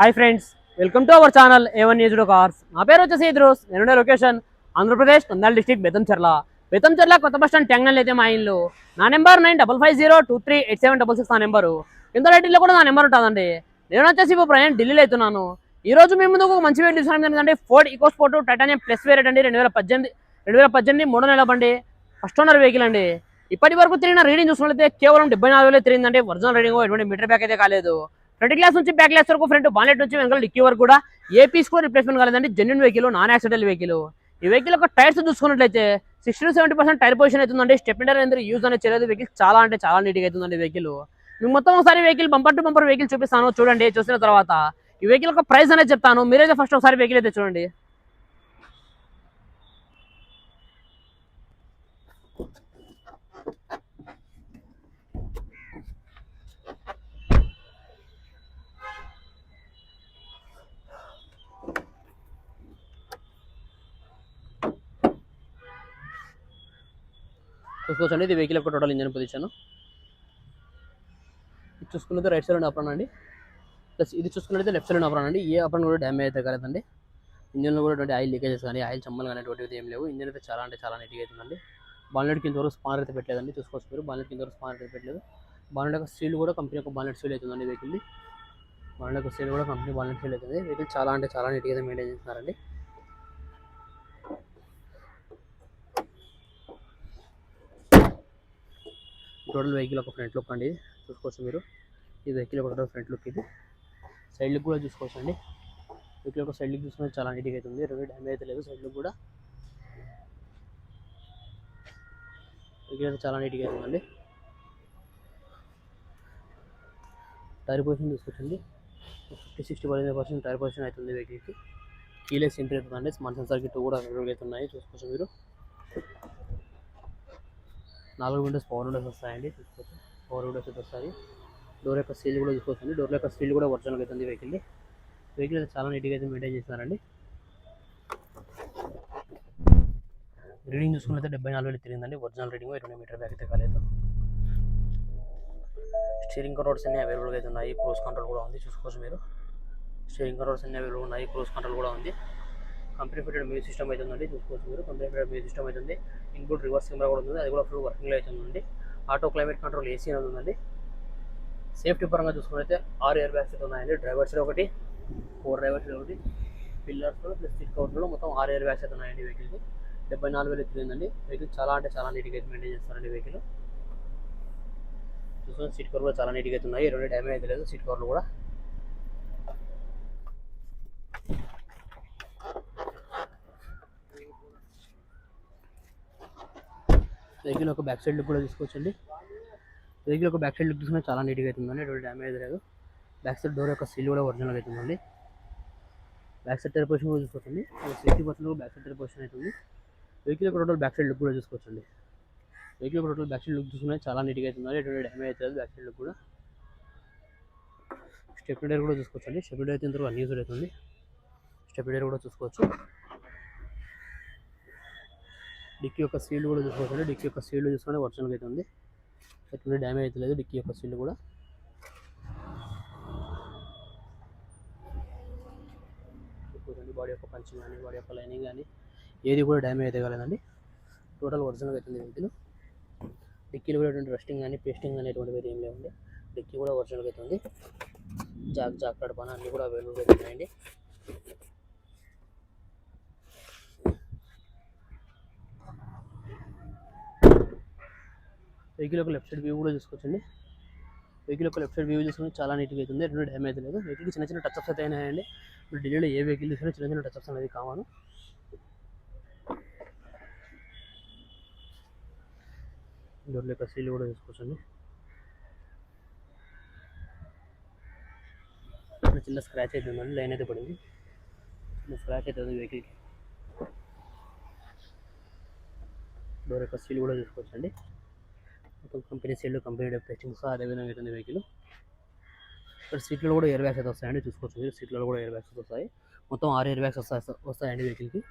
Hi friends welcome to our channel A one news cars నా పేరు వచ్చేసి ఇద్రోస్ నేనుండే లొకేషన్ ఆంధ్రప్రదేశ్ నంద్యాల డిస్టిక్ బెతంచెర్ల బెతంచెర్ల కొత్త బస్ స్టాండ్ టెంగనల్ అయితే మా ఇల్లు. నా number nine double five zero two three eight seven double six నా నెంబరు. ఇంత రైటింగ్లో కూడా నా నెంబర్ ఉంటుందండి. నేను వచ్చేసి ఇప్పుడు ప్రయాణం ఢిల్లీలో అవుతున్నాను. ఈ రోజు మీ ముందుకు ఒక మంచి వీడియో చూసాను ఏంటంటే Ford EcoSport titanium plus వేరేట్ అండి. రెండు వేల పద్దెనిమిది రెండు వేల పద్దెనిమిది మూడో నెల బండి. ఫస్ట్ ఓనర్ వెహికల్ అండి. ఇప్పటి వరకు తిరిగిన రీడింగ్ చూసినట్లయితే కేవలం డెబ్బై నాలుగు వేలు తిరిగిందంటే ఒరిజినల్ రీడింగ్ ఎటువంటి మీటర్ బ్యాక్ అయితే కాలేదు. ఫ్రంట్ గ్లాస్ నుంచి బ్యాక్ గ్లాస్ వరకు ఫ్రంట్ బానెట్ నుంచి వెనకాల డిక్కీ వరకు కూడా ఏ పీస్ కూడా రిప్లేస్మెంట్ కాలేదండి. Genuine vehicle non accident vehicle ఈ వెహికల్ యొక్క టైర్స్ చూసుకున్నట్లయితే sixty to seventy percent tyre position అవుతుందండి. స్టెప్ అనేది యూజ్ అనేది చేయలేదు వెహికల్ చాలా అంటే చాలా నీట్గా అవుతుందండి వెహికల్ మీకు మొత్తం ఒకసారి vehicle bumper to bumper vehicle చూపిస్తాను. చూడండి చూసిన తర్వాత ఈ వెహికల్ యొక్క ప్రైస్ అనేది చెప్తాను. మీరైతే ఫస్ట్ ఒకసారి వెహికల్ అయితే చూడండి. చూసుకోవచ్చండి ఇది వెహికల్ యొక్క టోటల్ ఇంజన్ పొజిషన్ ఇది చూసుకున్నది రైట్ సైడ్ అప్రాన్ అండి. ప్లస్ ఇది చూసుకున్నట్లయితే లెఫ్ట్ సైడ్ అప్రాన్ అండి. ఏ అప్రాన్ కూడా డ్యామేజ్ అయితే కాలేదండి. ఇంజన్లో కూడా ఎటువంటి ఆయిల్ లీకేజెస్ కానీ ఆయిల్ చమ్మలు కానీ అటువంటివి ఏం లేవు. ఇంజన్ అయితే చాలా అంటే చాలా నీట్గా అవుతుందండి బాన్లెట్ కింద వరకు స్పానర్ అయితే పెట్టలేదండి. చూసుకోవచ్చు మీరు. బాన్లెట్ కింద వరకు స్పానర్ అయితే పెట్టలేదు. బాన్లెట్ యొక్క స్టీల్ కూడా కంపెనీ యొక్క బాన్లెట్ స్టీల్ అవుతుందండి వెహికల్ది బాన్లెట్ యొక్క స్టీల్ కూడా కంపెనీ బాన్లెట్ స్టీల్ అవుతుంది. వెహికల్ చాలా అంటే చాలా నీట్గా అయితే మెయింటైన్ చేస్తున్నారండి. టోటల్ వెహికల్ ఒక ఫ్రంట్ లుక్ అండి. చూసుకోవచ్చు మీరు. ఈ వెహికల్ ఒక ఫ్రంట్ లుక్ ఇది. సైడ్ లుక్ కూడా చూసుకోవచ్చు అండి వెహికల్ ఒక సైడ్ లుక్ చూసుకుంటే చాలా నీట్గా అవుతుంది రెండు డ్యామేజ్ అయితే లేదు సైడ్ లుక్ కూడా. వెహికల్ అయితే చాలా నీట్గా అవుతుందండి టైర్ పొజిషన్ చూసుకోవచ్చండి. ఫిఫ్టీ సిక్స్టీ పదిహేను పర్సెంట్ టైర్ పొజిషన్ అవుతుంది వెహికల్కి కీలెస్ ఎంట్రీ అవుతుందండి స్మార్ట్ సెన్సార్ కిట్ కూడా అవైలబుల్ అవుతున్నాయి చూసుకోవచ్చు మీరు. నాలుగు విండోస్ పవర్ విండోస్ వస్తాయండి చూసుకోవచ్చు పవర్ విండోస్ అయితే వస్తాయి. డోర్ యొక్క సీల్ కూడా చూసుకోవచ్చండి డోర్ యొక్క సీల్ కూడా ఒరిజినల్ అవుతుంది ఉంది వెహికల్ అయితే చాలా నీట్గా అయితే మెయింటైన్ చేస్తున్నారండి. రీడింగ్ చూసుకున్నైతే డెబ్బై నాలుగు వేలు తిరిగిందండి. ఒరిజినల్ రీడింగ్ ఇరవై మీటర్ బ్యాక్ అయితే కాలేదు. స్టీరింగ్ కంట్రోల్స్ అన్ని అవైలబుల్గా అయితే ఉన్నాయి. క్రూజ్ కంట్రోల్ కూడా ఉంది. చూసుకోవచ్చు మీరు. స్టీరింగ్ కంట్రోల్స్ అన్ని అవైలబుల్ ఉన్నాయి. క్రూజ్ కంట్రోల్ కూడా ఉంది. కంపెనీ ఫిటెడ్ మ్యూజిక్ సిస్టమ్ అయితే ఉందండి చూసుకోవచ్చు మీరు. కంపెనీ ఫిటెడ్ మ్యూజిక్ సిస్టమ్ అయితే ఉంది. ఇన్పుట్ రివర్స్ కెమెరా కూడా ఉంది. అది కూడా ఫుల్ వర్కింగ్లో అయితే ఉందండి. ఆటో క్లైమేట్ కంట్రోల్ ఏసీ అనేది ఉందండి. సేఫ్టీ పరంగా చూసుకున్నైతే ఆరు ఇయర్ బ్యాగ్స్ అయితే ఉన్నాయండి. డ్రైవర్స్ ఒకటి ఫోర్ డ్రైవర్స్ ఒకటి పిల్లర్స్ ప్లస్ సీట్ కౌంటర్లో మొత్తం ఆరు ఇయర్ బ్యాగ్స్ అయితే ఉన్నాయండి వెహికల్కి డెబ్బై నాలుగు వేలు ఎత్తుకుందండి వెహికల్ చాలా అంటే చాలా నీట్గా అయితే మెయింటైన్ చేస్తారండి వెహికల్ చూసుకుని సీట్ కవర్ కూడా చాలా నీట్గా అయితే ఉన్నాయి. రెండు డ్యామేజ్ అయితే లేదు. సీట్ కవర్లు కూడా వెహికల్ ఒక బ్యాక్ సైడ్ లుక్ కూడా తీసుకోవచ్చండి. వెహికల్ ఒక బ్యాక్ సైడ్ లుక్ తీసుకున్నా చాలా నీట్గా అవుతుందండి ఎటువంటి డ్యామేజ్ లేదు. బ్యాక్ సైడ్ డోర్ యొక్క సీల్ కూడా ఒరిజినల్ అవుతుందండి. బ్యాక్ సైడ్ టైర్ పొజిషన్ కూడా చూసుకోవచ్చండి sixty percent back side tyre position అవుతుంది. వెహికల్ ఒక టోటల్ బ్యాక్ సైడ్ లుక్ కూడా చూసుకోవచ్చండి వెహికల్ ఒక టోటల్ బ్యాక్ సైడ్ లుక్ చూసుకున్నా చాలా నీట్గా అవుతుంది ఎటువంటి డ్యామేజ్ అవుతుంది బ్యాక్ సైడ్ లుక్ కూడా. స్టెప్ డైర్ కూడా చూసుకోవచ్చండి స్టెప్ డైర్ అయితే ఇంతవరకు అన్యూజ్డ్ అవుతుంది. స్టెప్ డైర్ కూడా చూసుకోవచ్చు. డిక్కీ యొక్క సీల్ కూడా చూసుకోవచ్చు. డిక్కీ యొక్క సీల్ చూసుకుంటే ఒరిజినల్గా అయితే ఉంది. ఎటువంటి డ్యామేజ్ అయితే లేదు. డిక్కీ యొక్క సీల్ కూడా. బాడీ యొక్క పంచింగ్ కానీ బాడీ యొక్క లైనింగ్ కానీ ఏది కూడా డ్యామేజ్ అయితే కాలేదండి. టోటల్ ఒరిజినల్గా అవుతుంది వెహికల్ డిక్కీలు కూడా ఎటువంటి రెస్టింగ్ కానీ పేస్టింగ్ కానీ ఎటువంటివి ఏం లేవండి. డిక్కీ కూడా ఒరిజినల్గా అవుతుంది జాక్ జాక్ నడపాన అన్నీ కూడా అవైలబుల్గా ఉన్నాయండి. వెహికల్ యొక్క లెఫ్ట్ సైడ్ వ్యూ కూడా చూసుకోవచ్చండి. వెహికల్ యొక్క లెఫ్ట్ సైడ్ వ్యూ చూసుకుని చాలా నీట్గా అవుతుంది ఎటువంటి డ్యామేజ్ లేదు. వెహికల్కి చిన్న చిన్న టచ్అప్స్ అయితే అయినాయండి. ఇప్పుడు ఢిల్లీలో ఏ వెహికల్ చూసినా చిన్న చిన్న టచ్అప్స్ అనేది కావాలి డోర్ల యొక్క సీల్ కూడా చూసుకోవచ్చండి. చిన్న చిన్న స్క్రాచ్ అయితే ఉందండి. లైన్ అయితే పడింది. చిన్న స్క్రాచ్ అయితే ఉంది వెహికల్కి డోర్ యొక్క సీల్ కూడా చూసుకోవచ్చండి. మొత్తం కంపెనీ సైడ్లో కంపెనీ టెస్టింగ్ సో అదేవిధంగా అయితే వెహికల్ ఇక్కడ సీట్లో కూడా ఎయిర్ బ్యాగ్స్ అయితే వస్తాయండి చూసుకోవచ్చు మీరు. సీట్లో కూడా ఎయిర్ బ్యాగ్స్ వస్తాయి. మొత్తం ఆరు ఎయిర్ బ్యాగ్స్ వస్తాయి వస్తాయండి వెహికల్కి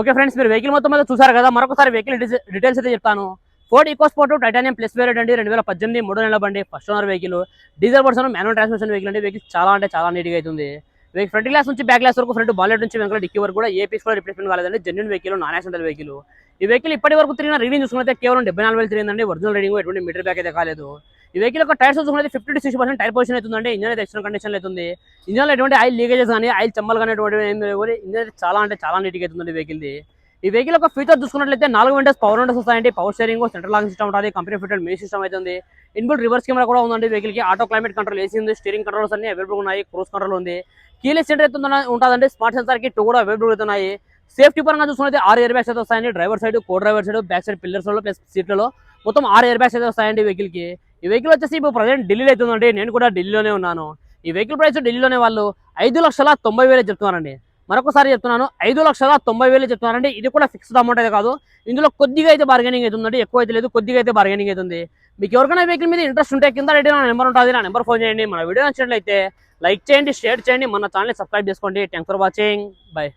ఓకే ఫ్రెండ్స్ మీరు వెహికల్ మొత్తం మీద చూసారు కదా. మరొకసారి వెహికల్ డీటెయిల్స్ అయితే చెప్తాను. Ford EcoSport titanium plus variant అండి రెండు వేల పద్దెనిమిది మూడు నెలల బండి first owner vehicle diesel person manual transmission vehicle అండి. వెహికల్ చాలా అంటే చాలా నీట్గా అవుతుంది. వెహికల్ ఫ్రంట్ గ్లాస్ నుంచి బ్యాక్ గ్లాస్ వరకు ఫ్రంట్ బాలెట్ నుంచి వెనకాల డిక్కీ వరకు కూడా ఏ పీస్ కూడా రిప్లేస్మెంట్ కాలేదండి. Genuine vehicle non accidental vehicle ఈ వెహికల్ ఇప్పటి వరకు తిరిగిన రీడింగ్ చూసుకుంటే కేవలం డెబ్బై నాలుగు వేలు తిరిగిందండి. ఒరిజినల్ రీడింగ్ ఎటువంటి మీటర్ బ్యాక్ అయితే కాలేదు. ఈ వెహికల్ యొక్క టైర్స్ చూసుకుంటే fifty to sixty percent tyre position అవుతుందండి ఇంజన్ అయితే ఎక్స్ట్రా కండిషన్ అవుతుంది ఇంజన్లో ఎటువంటి ఆయిల్ లీకేజెస్ కానీ ఆయిల్ చెమ్మలు కానీ ఎటువంటి ఇంజన్ అయితే చాలా అంటే చాలా నీట్గా అవుతుందండి వెహికల్ది ఈ వెహికల్ ఒక ఫీచర్ చూసుకున్నట్లయితే నాలుగు విండోస్ పవర్ విండోస్ వస్తాయండి. Power sharing central long system ఉంటుంది. కంపెనీ ఫిటెడ్ మీ సిస్టమ్ అవుతుంది ఇన్బుల్ రివర్స్ కెమెరా కూడా ఉందండి వెహికల్కి ఆటో క్లైమేట్ కంట్రోల్ ఏసీ ఉంది. స్టీరింగ్ కంట్రోల్స్ అన్ని అవైలబుల్ ఉన్నాయి. క్రూస్ కంట్రోల్ ఉంది. కీలెస్ సెంటర్ అయితే ఉంటుందండి. స్మార్ట్ సెన్సార్కి టూ కూడా అవైలబుల్ అవుతున్నాయి సేఫ్టీ పరంగా చూసుకుంటే ఆరు ఇయర్ బ్యాగ్స్ అయితే వస్తాయండి. Driver side co driver side back side పిల్లర్స్లో plus సీట్లలో మొత్తం ఆరు ఇయర్ బ్యాగ్స్ అయితే వస్తాయండి వెహికల్కి. ఈ వెహికల్ వచ్చేసి ఇప్పుడు ప్రజెంట్ ఢిల్లీలో అవుతుందండి నేను కూడా ఢిల్లీలోనే ఉన్నాను. ఈ వెహికల్ ప్రైస్ ఢిల్లీలోనే వాళ్ళు ఐదు లక్షల తొంభై వేలు చెప్తున్నారండి. మరొకసారి చెప్తున్నాను ఐదు లక్షల తొంభై వేలు చెప్తున్నారండి. ఇది కూడా ఫిక్స్డ్ అమౌంట్ అయితే కాదు. ఇందులో కొద్దిగా అయితే బార్గెనింగ్ అవుతుందండి ఎక్కువ అయితే లేదు కొద్దిగా అయితే బార్గెనింగ్ అవుతుంది మీకు ఎవరికైనా వెహికల్ మీద ఇంట్రెస్ట్ ఉంటే కింద రెడీ నా నెంబర్ ఉంటుంది నా నెంబర్ ఫోన్ చేయండి. మన వీడియో నచ్చినట్లయితే లైక్ చేయండి షేర్ చేయండి. మన ఛానల్ సబ్స్క్రైబ్ చేసుకోండి. Thanks for watching bye